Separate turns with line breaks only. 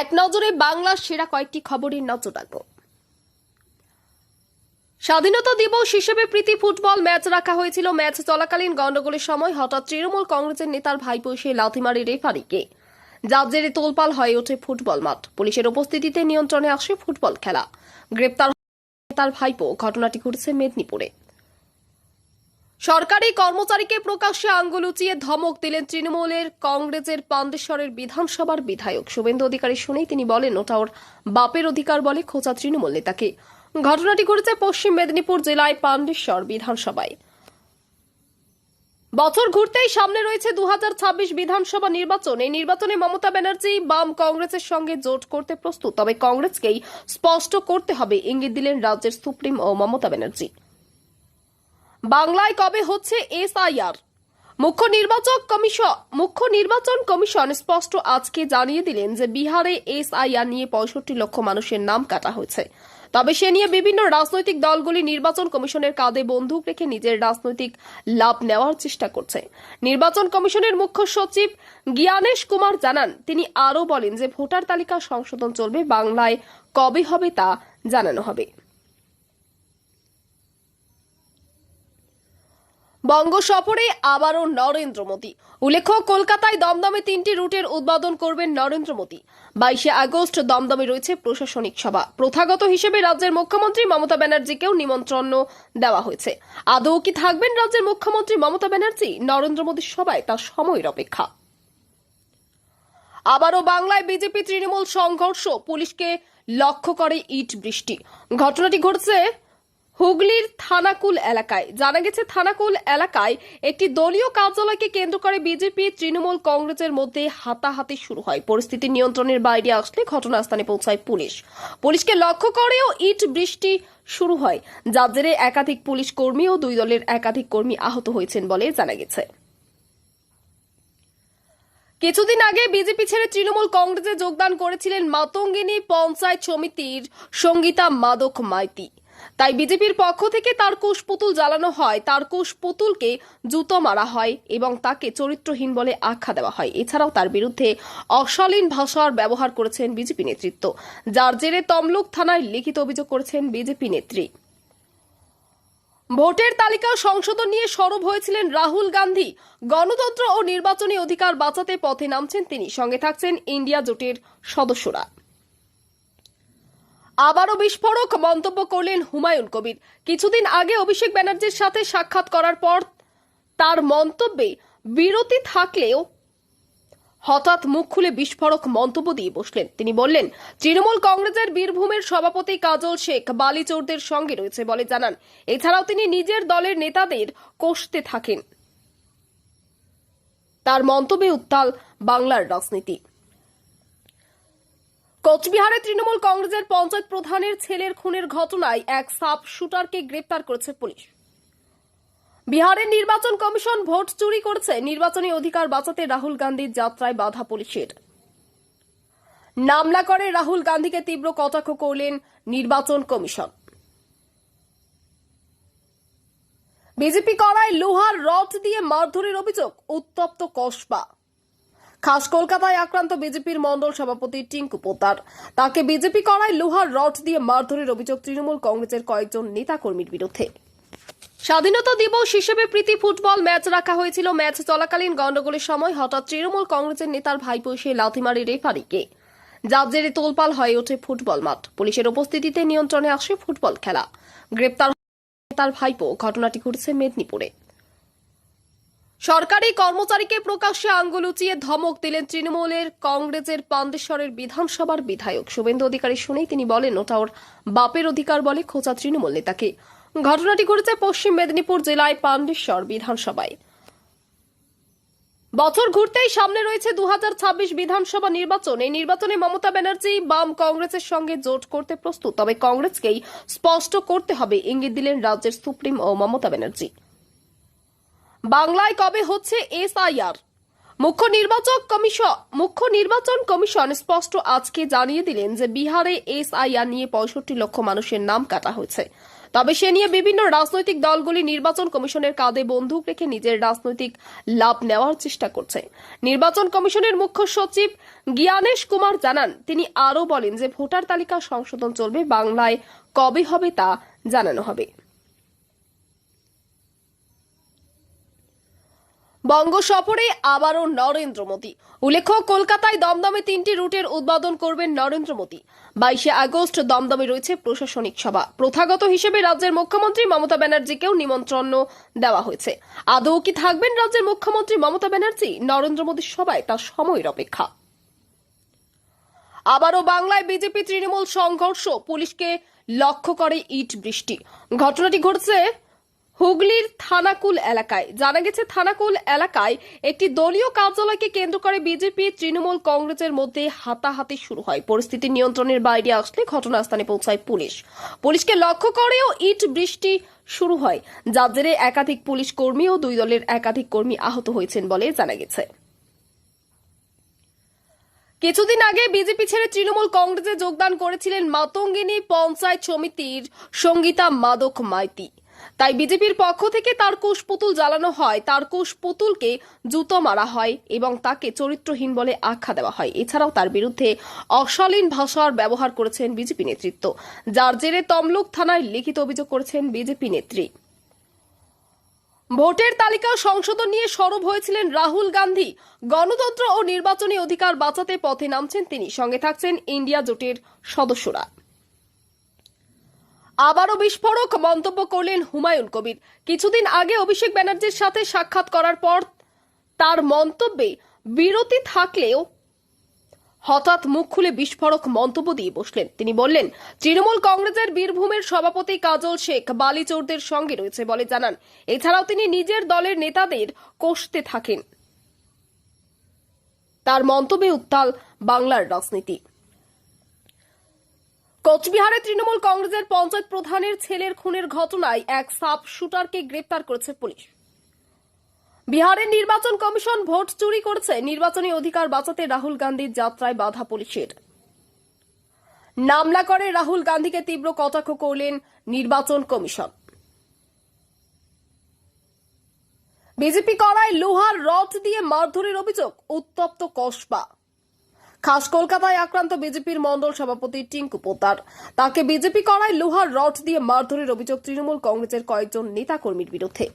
এক নজরে বাংলার সেরা কয়েকটি খবরের নজর রাখব। স্বাধীনতা দিবস হিসেবে প্রীতি ফুটবল ম্যাচ রাখা হয়েছিল। ম্যাচ চলাকালীন গন্ডগোলের সময় হঠাৎ তৃণমূল কংগ্রেসের নেতার ভাইপো এসে লাথি মারে রেফারিকে। যার জেরে তোলপাল হয়ে ওঠে ফুটবল মাঠ। পুলিশের উপস্থিতিতে নিয়ন্ত্রণে আসে ফুটবল খেলা। গ্রেপ্তার তার ভাইপো ঘটনাটি ঘটেছে মেদিনীপুরে। সরকারি কর্মচারীকে প্রকাশ্যে আঙ্গুল উঁচিয়ে ধমক দিলেন তৃণমূলের কংগ্রেসের পান্দেশ্বরের বিধানসভার বিধায়ক। শুভেন্দু অধিকারী শুনেই তিনি বলেন, ওটা ওর বাপের অধিকার বলে খোঁচা তৃণমূল নেতাকে। ঘটনাটি ঘটেছে পশ্চিম মেদিনীপুর জেলায় পান্ডেশ্বর বিধানসভায়। বছর ঘুরতেই সামনে রয়েছে দু হাজার ছাব্বিশ বিধানসভা নির্বাচন। এই নির্বাচনে মমতা ব্যানার্জি বাম কংগ্রেসের সঙ্গে জোট করতে প্রস্তুত। তবে কংগ্রেসকেই স্পষ্ট করতে হবে। ইঙ্গিত দিলেন রাজ্যের সুপ্রিম ও মমতা ব্যানার্জি। বাংলায় কবে হচ্ছে এসআইআর? মুখ্য নির্বাচক কমিশন, মুখ্য নির্বাচন কমিশন স্পষ্ট আজকে জানিয়ে দিলেন যে বিহারে এসআইআর নিয়ে পঁয়ষট্টি লক্ষ মানুষের নাম কাটা হয়েছে। তবে সে নিয়ে বিভিন্ন রাজনৈতিক দলগুলি নির্বাচন কমিশনের কাঁধে বন্দুক রেখে নিজের রাজনৈতিক লাভ নেওয়ার চেষ্টা করছে। নির্বাচন কমিশনের মুখ্য সচিব জ্ঞানেশ কুমার জানান, তিনি আরও বলেন যে ভোটার তালিকা সংশোধন চলবে, বাংলায় কবে হবে তা জানানো হবে। বঙ্গ সফরে আবারও নরেন্দ্র মোদী। উল্লেখ্য, কলকাতায় দমদমে তিনটি রুটের উদ্বোধন করবেন নরেন্দ্র মোদী। বাইশে আগস্ট দমদমে রয়েছে প্রশাসনিক সভা। প্রথাগত হিসেবে রাজ্যের মুখ্যমন্ত্রী মমতা ব্যানার্জিকেও নিমন্ত্রণ দেওয়া হয়েছে। আদৌ কি থাকবেন রাজ্যের মুখ্যমন্ত্রী মমতা ব্যানার্জি? নরেন্দ্র মোদীর সভায় তার সময়ের অপেক্ষা। আবারও বাংলায় বিজেপি তৃণমূল সংঘর্ষ, পুলিশকে লক্ষ্য করে ইট বৃষ্টি। ঘটনাটি ঘটছে হুগলির থানাকুল এলাকায়। জানা গেছে, থানাকুল এলাকায় একটি দলীয় কার্যালয়কে কেন্দ্র করে বিজেপি, তৃণমূল কংগ্রেসের মধ্যে হাতাহাতি শুরু হয়। পরিস্থিতি নিয়ন্ত্রণের বাইরে আসলে ঘটনাস্থানে পৌঁছায় পুলিশ। পুলিশকে লক্ষ্য করেও ইট বৃষ্টি শুরু হয়। যার জেরে একাধিক পুলিশ কর্মী ও দুই দলের একাধিক কর্মী আহত হয়েছেন বলে জানা গেছে। কিছুদিন আগে বিজেপি ছেড়ে তৃণমূল কংগ্রেসে যোগদান করেছিলেন মাতঙ্গিনী পঞ্চায়েত সমিতির সঙ্গীতা মাদক মাইতি। তাই বিজেপির পক্ষ থেকে তার কুশ পুতুল জ্বালানো হয়। তার কুশ পুতুলকে জুতো মারা হয় এবং তাকে চরিত্রহীন বলে আখ্যা দেওয়া হয়। এছাড়াও তার বিরুদ্ধে অশালীন ভাষার ব্যবহার করেছেন বিজেপি নেতৃত্ব, যার জেরে তমলুক থানায় লিখিত অভিযোগ করেছেন বিজেপি নেত্রী। ভোটের তালিকা সংশোধন নিয়ে সরব হয়েছিলেন রাহুল গান্ধী। গণতন্ত্র ও নির্বাচনী অধিকার বাঁচাতে পথে নামছেন তিনি। সঙ্গে থাকছেন ইন্ডিয়া জোটের সদস্যরা। আবারও বিস্ফোরক মন্তব্য করলেন হুমায়ুন কবির। কিছুদিন আগে অভিষেক ব্যানার্জির সাথে সাক্ষাৎ করার পর তার মন্তব্যে বিরতি থাকলেও হঠাৎ মুখ খুলে বিস্ফোরক মন্তব্য দিয়ে বসলেন। তিনি বললেন, তৃণমূল কংগ্রেসের বীরভূমের সভাপতি কাজল শেখ বালিচোরদের সঙ্গে রয়েছে বলে জানান। এছাড়াও তিনি নিজের দলের নেতাদের কষতে থাকেন। তার মন্তব্যে উত্তাল বাংলার রাজনীতি। কোচবিহারে তৃণমূল কংগ্রেসের পঞ্চায়েত প্রধানের ছেলের খুনের ঘটনায় এক সাব শুটারকে গ্রেপ্তার করেছে পুলিশ। বিহারের নির্বাচন কমিশন ভোট চুরি করেছে। নির্বাচনী অধিকার বাঁচাতে রাহুল গান্ধীর যাত্রায় বাধা পুলিশের। নামলা করে রাহুল গান্ধীকে তীব্র কটাক্ষ করলেন নির্বাচন কমিশন। বিজেপি করায় লোহার রড দিয়ে মারধরের অভিযোগ। উত্তপ্ত কসবা। খাস কলকাতায় আক্রান্ত বিজেপির মণ্ডল সভাপতি টিঙ্কু পোতার তাকে বিজেপি করায় লোহার রড দিয়ে মারধরের অভিযোগ তৃণমূল কংগ্রেসের কয়েকজন নেতাকর্মীর বিরুদ্ধে। স্বাধীনতা দিবস হিসেবে প্রীতি ফুটবল ম্যাচ রাখা হয়েছিল। ম্যাচ চলাকালীন গন্ডগোলের সময় হঠাৎ তৃণমূল কংগ্রেসের নেতার ভাইপো এসে লাথি মারে রেফারিকে। যার জেরে তোলপাল হয়ে ওঠে ফুটবল মাঠ। পুলিশের উপস্থিতিতে নিয়ন্ত্রণে আসে ফুটবল খেলা। গ্রেপ্তার তার ভাইপো ঘটনাটি ঘটেছে মেদিনীপুরে। সরকারি কর্মচারীকে প্রকাশ্যে আঙ্গুল উঁচিয়ে ধমক দিলেন তৃণমূলের কংগ্রেসের পান্দেশ্বরের বিধানসভার বিধায়ক। শুভেন্দু অধিকারী শুনেই তিনি বলেন, ওটা ওর বাপের অধিকার বলে খোঁচা তৃণমূল নেতাকে। ঘটনাটি ঘটেছে পশ্চিম মেদিনীপুর জেলায় পান্ডেশ্বর বিধানসভায়। বছর ঘুরতেই সামনে রয়েছে দু হাজার ছাব্বিশ বিধানসভা নির্বাচন। এই নির্বাচনে মমতা ব্যানার্জি বাম কংগ্রেসের সঙ্গে জোট করতে প্রস্তুত। তবে কংগ্রেসকেই স্পষ্ট করতে হবে। ইঙ্গিত দিলেন রাজ্যের সুপ্রিম ও মমতা ব্যানার্জি। বাংলায় কবে হচ্ছে এসআইআর? মুখ্য নির্বাচক কমিশন, মুখ্য নির্বাচন কমিশন স্পষ্ট আজকে জানিয়ে দিলেন যে বিহারে এসআইআর নিয়ে পঁয়ষট্টি লক্ষ মানুষের নাম কাটা হয়েছে। তবে সে নিয়ে বিভিন্ন রাজনৈতিক দলগুলি নির্বাচন কমিশনের কাঁধে বন্দুক রেখে নিজের রাজনৈতিক লাভ নেওয়ার চেষ্টা করছে। নির্বাচন কমিশনের মুখ্য সচিব জ্ঞানেশ কুমার জানান, তিনি আরও বলেন যে ভোটার তালিকা সংশোধন চলবে, বাংলায় কবে হবে তা জানানো হবে। বঙ্গ সফরে আবারও নরেন্দ্র মোদী। উল্লেখ্য, কলকাতায় দমদমে তিনটি রুটের উদ্বোধন করবেন নরেন্দ্র মোদী। বাইশে আগস্ট দমদমে রয়েছে প্রশাসনিক সভা। প্রথাগত হিসেবে রাজ্যের মুখ্যমন্ত্রী মমতা ব্যানার্জিকেও নিমন্ত্রণ দেওয়া হয়েছে। আদৌ কি থাকবেন রাজ্যের মুখ্যমন্ত্রী মমতা ব্যানার্জি? নরেন্দ্র মোদীর সভায় তার সময়ের অপেক্ষা। আবারও বাংলায় বিজেপি তৃণমূল সংঘর্ষ। পুলিশকে লক্ষ্য করে ইট বৃষ্টি। ঘটনাটি ঘটছে হুগলির থানাকুল এলাকায়। জানা গেছে, থানাকুল এলাকায় একটি দলীয় কার্যালয়কে কেন্দ্র করে বিজেপি, তৃণমূল কংগ্রেসের মধ্যে হাতাহাতি শুরু হয়। পরিস্থিতি নিয়ন্ত্রণের বাইরে আসলে ঘটনাস্থানে পৌঁছায় পুলিশ। পুলিশকে লক্ষ্য করেও ইট বৃষ্টি শুরু হয়। যার জেরে একাধিক পুলিশ কর্মী ও দুই দলের একাধিক কর্মী আহত হয়েছেন বলে জানা গেছে। কিছুদিন আগে বিজেপি ছেড়ে তৃণমূল কংগ্রেসে যোগদান করেছিলেন মাতঙ্গিনী পঞ্চায়েত সমিতির সঙ্গীতা মাদক মাইতি। তাই বিজেপির পক্ষ থেকে তার কুশ পুতুল জ্বালানো হয়। তার কোষ পুতুলকে জুতো মারা হয় এবং তাকে চরিত্রহীন বলে আখ্যা দেওয়া হয়। এছাড়াও তার বিরুদ্ধে অশালীন ভাষার ব্যবহার করেছেন বিজেপি নেতৃত্ব, যার জেরে তমলুক থানায় লিখিত অভিযোগ করেছেন বিজেপি নেত্রী। ভোটের তালিকা সংশোধন নিয়ে সরব হয়েছিলেন রাহুল গান্ধী। গণতন্ত্র ও নির্বাচনী অধিকার বাঁচাতে পথে নামছেন তিনি। সঙ্গে থাকছেন ইন্ডিয়া জোটের সদস্যরা। আবারও বিস্ফোরক মন্তব্য করলেন হুমায়ুন কবির। কিছুদিন আগে অভিষেক ব্যানার্জির সাথে সাক্ষাৎ করার পর তার মন্তব্যে বিরতি থাকলেও হঠাৎ মুখ খুলে বিস্ফোরক মন্তব্য দিয়ে বসলেন। তিনি বললেন, তৃণমূল কংগ্রেসের বীরভূমের সভাপতি কাজল শেখ বালিচোরদের সঙ্গে রয়েছে বলে জানান। এছাড়াও তিনি নিজের দলের নেতাদের কষতে থাকেন। তার মন্তব্যে উত্তাল বাংলার রাজনীতি। কোচবিহারে তৃণমূল কংগ্রেসের পঞ্চায়েত প্রধানের ছেলের খুনের ঘটনায় এক সাব শুটারকে গ্রেপ্তার করেছে পুলিশ। বিহারের নির্বাচন কমিশন ভোট চুরি করেছে। নির্বাচনী অধিকার বাঁচাতে রাহুল গান্ধীর যাত্রায় বাধা পুলিশের। নামলা করে রাহুল গান্ধীকে তীব্র কটাক্ষ করলেন নির্বাচন কমিশন। বিজেপি করায় লোহার রড দিয়ে মারধরের অভিযোগ, উত্তপ্ত কসবা। খাস কলকাতায় আক্রান্ত বিজেপির মণ্ডল সভাপতি টিঙ্কু পোতার তাকে বিজেপি করায় লোহার রড দিয়ে মারধরের অভিযোগ তৃণমূল কংগ্রেসের কয়েকজন নেতাকর্মীর বিরুদ্ধে।